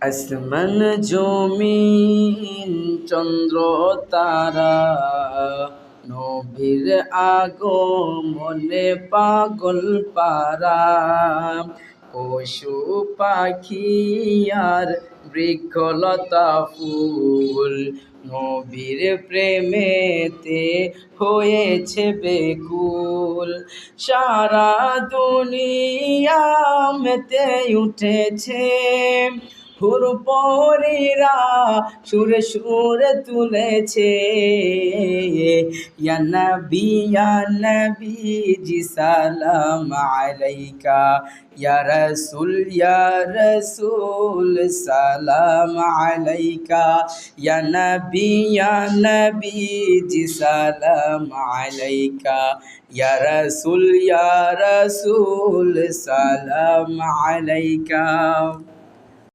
আসমান জমিন, চন্দ্র, তারা, নবীর আগমনে পাগল পারা, পশু পাখি আর বৃক্ষলতা ফুল, নবীর প্রেমেতে হয়েছে বেকুল। সারা দুনিয়া মেতে উঠেছে হুর পরীরা সুরে সুরে তুলেছে। ইয়া নবী ইয়া নবী, জি সালাম আলাইকা। ইয়া রাসূল ইয়া রাসূল, সালাম আলাইকা। ইয়া নবী ইয়া নবী, জি সালাম আলাইকা। ইয়া রাসূল ইয়া রাসূল, সালাম আলাইকা।